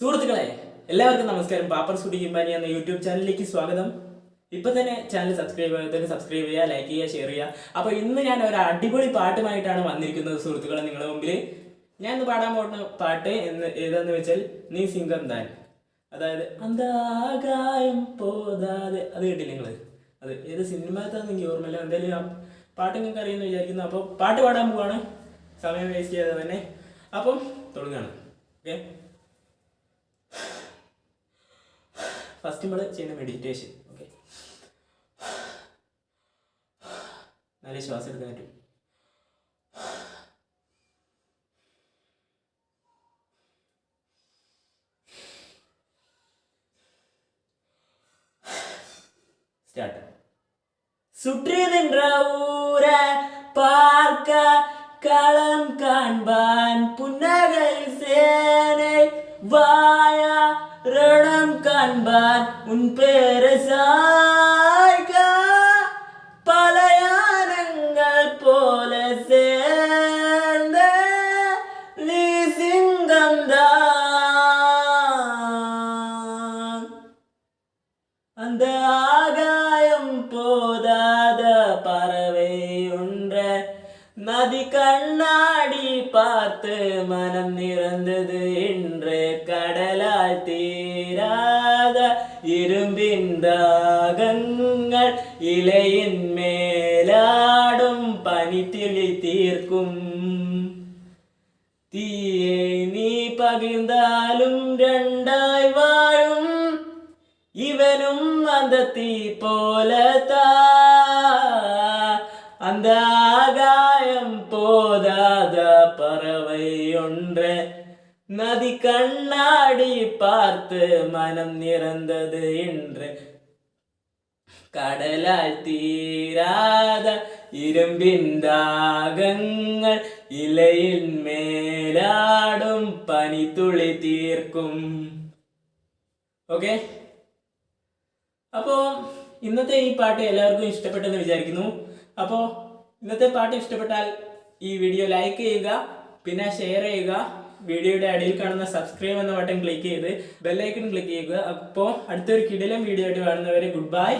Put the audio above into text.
സുഹൃത്തുക്കളെ എല്ലാവർക്കും നമസ്കാരം. പാപ്പർ സുഡി കിമ്പാനി എന്ന യൂട്യൂബ് ചാനലിലേക്ക് സ്വാഗതം. ഇപ്പൊ തന്നെ ചാനൽ സബ്സ്ക്രൈബ് തന്നെ സബ്സ്ക്രൈബ് ചെയ്യുക ലൈക്ക് ചെയ്യുക ഷെയർ ചെയ്യുക. അപ്പൊ ഇന്ന് ഞാൻ ഒരു അടിപൊളി പാട്ടുമായിട്ടാണ് വന്നിരിക്കുന്നത് സുഹൃത്തുക്കളെ നിങ്ങളുടെ മുമ്പിൽ ഞാൻ ഇന്ന് പാടാൻ പോകുന്ന പാട്ട് എന്ന് ഏതാന്ന് വെച്ചാൽ നീ സിംഗം താൻ. അതായത് അന്താകായം പോതാതെ അത് കേട്ടില്ല നിങ്ങൾ? അത് ഏത് സിനിമത്താന്ന് എനിക്ക് ഓർമ്മയില്ല. എന്തായാലും പാട്ട് നിങ്ങൾക്ക് അറിയുമെന്ന് വിചാരിക്കുന്നു. അപ്പോൾ പാട്ട് പാടാൻ പോവാണ്. സമയം വേസ്റ്റ് ചെയ്യാതെ തന്നെ. അപ്പം തുടങ്ങാണ്. ഓക്കെ ഫസ്റ്റ് നമ്മൾ ചെയ്യുന്ന മെഡിറ്റേഷൻ ഓക്കെ നല്ല ശ്വാസം എടുക്കാൻ പറ്റും ஸ்டார்ட் சுற்றி நின்ற ஊர பார்க்க களம் காண்பான் புன்னகை சேனை வாயா ரணம் காண்பான் உன் பேரசாய்கா சாய்க பல யானங்கள் போல சேர்ந்த நீ சிங்கம்தான். அந்த ஆகாயம் போதா நதி கண்ணாடி பார்த்து மனம் நிறந்தது என்று கடலால் தீராத இரும்பின் தாகங்கள் இலையின் மேலாடும் பனித்திளி தீர்க்கும் തീയെ നീ പകിർന്നാലും രണ്ടായി വാഴും ഇവനും അന്ത തീ പോലത്താ அந்த ஆகாயம் போதாத பறவை ஒன்று நதி கண்ணாடி பார்த்து மனம் நிறந்தது என்று കടലാൽ തീരാത ഇരുമ്പിൻ ദാഗങ്ങൾ ഇലയിൽ മേലാടും പനിത്തുള്ളി തീർക്കും ഓക്കെ അപ്പോൾ ഇന്നത്തെ ഈ പാട്ട് എല്ലാവർക്കും ഇഷ്ടപ്പെട്ടെന്ന് വിചാരിക്കുന്നു അപ്പോൾ ഇന്നത്തെ പാട്ട് ഇഷ്ടപ്പെട്ടാൽ ഈ വീഡിയോ ലൈക്ക് ചെയ്യുക പിന്നെ ഷെയർ ചെയ്യുക. വീഡിയോയുടെ അടിയിൽ കാണുന്ന സബ്സ്ക്രൈബ് എന്ന ബട്ടൺ ക്ലിക്ക് ചെയ്ത് ബെല്ലൈക്കൺ ക്ലിക്ക് ചെയ്യുക. അപ്പോൾ അടുത്തൊരു കിടിലം വീഡിയോ ആയിട്ട് കാണുന്നവരെ ഗുഡ് ബൈ